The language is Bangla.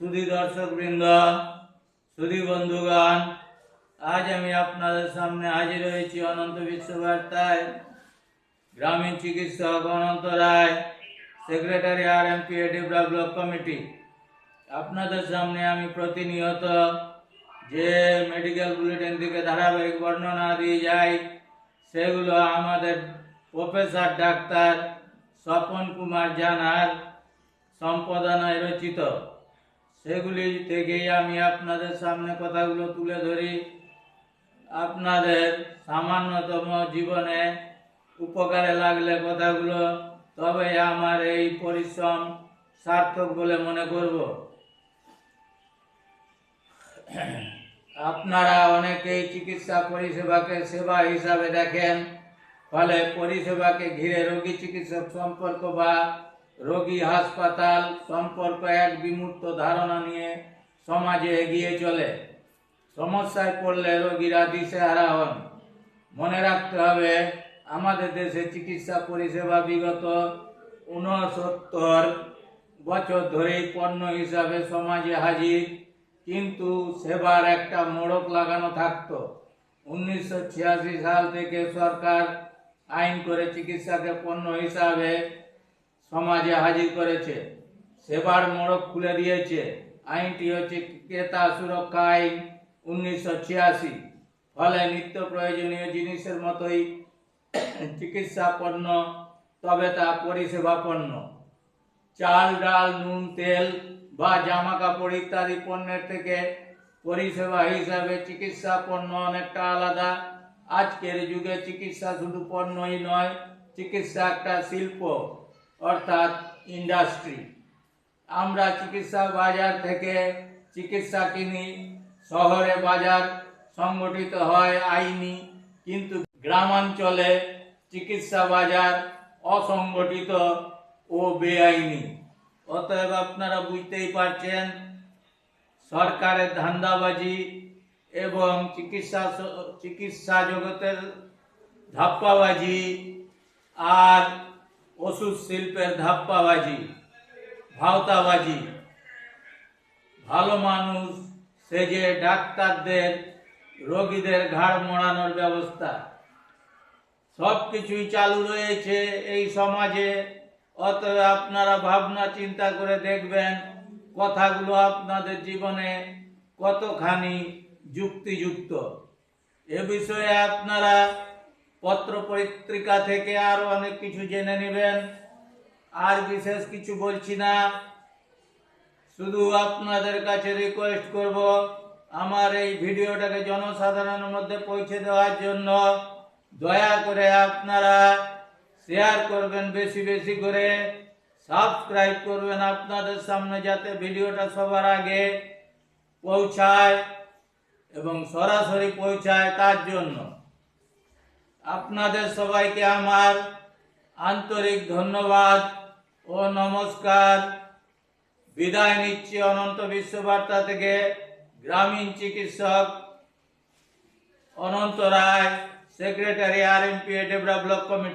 সুধী দর্শক বৃন্দ সুধী বন্ধুগণ, আজ আমি আপনাদের সামনে হাজির হয়েছি অনন্ত বিশ্ববার্তায়। গ্রামীণ চিকিৎসক Ananta Roy, secretary R M P block committee. আপনাদের সামনে আমি প্রতিনিয়ত যে মেডিকেল বুলেটিন থেকে ধারাবাহিক বর্ণনা দিয়ে যাই, সেগুলো আমাদের প্রফেসর ডাক্তার স্বপন কুমার জানার সম্পাদনায় রচিত। সেগুলি থেকেই আমি আপনাদের সামনে কথাগুলো তুলে ধরি। আপনাদের সামান্যতম জীবনে উপকারে লাগলে কথাগুলো, তবে আমার এই পরিশ্রম সার্থক বলে মনে করব। আপনারা অনেকেই চিকিৎসা পরিষেবাকে সেবা হিসাবে দেখেন, ফলে পরিষেবাকে ঘিরে রোগী চিকিৎসক সম্পর্ক বা রোগী হাসপাতাল সম্পর্ক এক বিমূর্ত ধারণা নিয়ে সমাজে এগিয়ে চলে। সমস্যায় পড়লে রোগীরা দিশেহারা হন। মনে রাখতে হবে, আমাদের দেশে চিকিৎসা পরিষেবা বিগত উনসত্তর বছর ধরেই পণ্য হিসাবে সমাজে হাজির, কিন্তু সেবার একটা মোড়ক লাগানো থাকত। উনিশশো ছিয়াশি সাল থেকে সরকার আইন করে চিকিৎসাকে পণ্য হিসাবে সমাজে হাজির করেছে। সেবার মোড়ক খুলে দিয়েছে। আইনটি হচ্ছে ক্রেতা সুরক্ষা আইন উনিশশো ছিয়াশি। ফলে নিত্য প্রয়োজনীয় জিনিসের মতোই চিকিৎসা পণ্য, তবে তা পরিষেবা পণ্য। চাল, ডাল, নুন, তেল বা জামা কাপড় ইত্যাদি পণ্যের থেকে পরিষেবা হিসাবে চিকিৎসা পণ্য অনেকটা আলাদা। আজকের যুগে চিকিৎসা শুধু পণ্যই নয়, চিকিৎসা একটা শিল্প। অর্থাৎ ইন্ডাস্ট্রি আমরা চিকিৎসা বাজার থেকে চিকিৎসা কিনি, শহরে বাজার সংগঠিত হয় আইনি, কিন্তু গ্রামাঞ্চলে চিকিৎসা বাজার অসংগঠিত ও বেআইনি। অতএব আপনারা বুঝতেই পারছেন, সরকারের ধান্দাবাজি এবং চিকিৎসা চিকিৎসা জগতের ধাপ্পাবাজি আর ওষুধ শিল্পের ধাপ্পাবাজি, ভাওতাবাজি। ভালো মানুষ সেজে ডাক্তারদের, রোগীদের ঘাড় মোড়ানোর ব্যবস্থা। সব কিছুই চালু রয়েছে এই সমাজে। অতএব আপনারা ভাবনা চিন্তা করে দেখবেন কথাগুলো আপনাদের জীবনে কতখানি যুক্তিযুক্ত। এ বিষয়ে আপনারা পত্র পত্রিকা থেকে আরও অনেক কিছু জেনে নেবেন। আর বিশেষ কিছু বলছি না। শুধু আপনাদের কাছে রিকোয়েস্ট করব আমার এই ভিডিওটাকে জনসাধারণের মধ্যে পৌঁছে দেওয়ার জন্য। দয়া করে আপনারা শেয়ার করবেন বেশি বেশি করে। সাবস্ক্রাইব করবেন আপনাদের সামনে যাতে ভিডিওটা সবার আগে পৌঁছায় এবং সরাসরি পৌঁছায় তার জন্য। আপনাদের সবাইকে আমার আন্তরিক ধন্যবাদ ও নমস্কার। বিদায় নিচ্ছি অনন্ত বিশ্ববার্তা থেকে গ্রামীণ চিকিৎসক Ananta Roy, secretary R M P develop committee.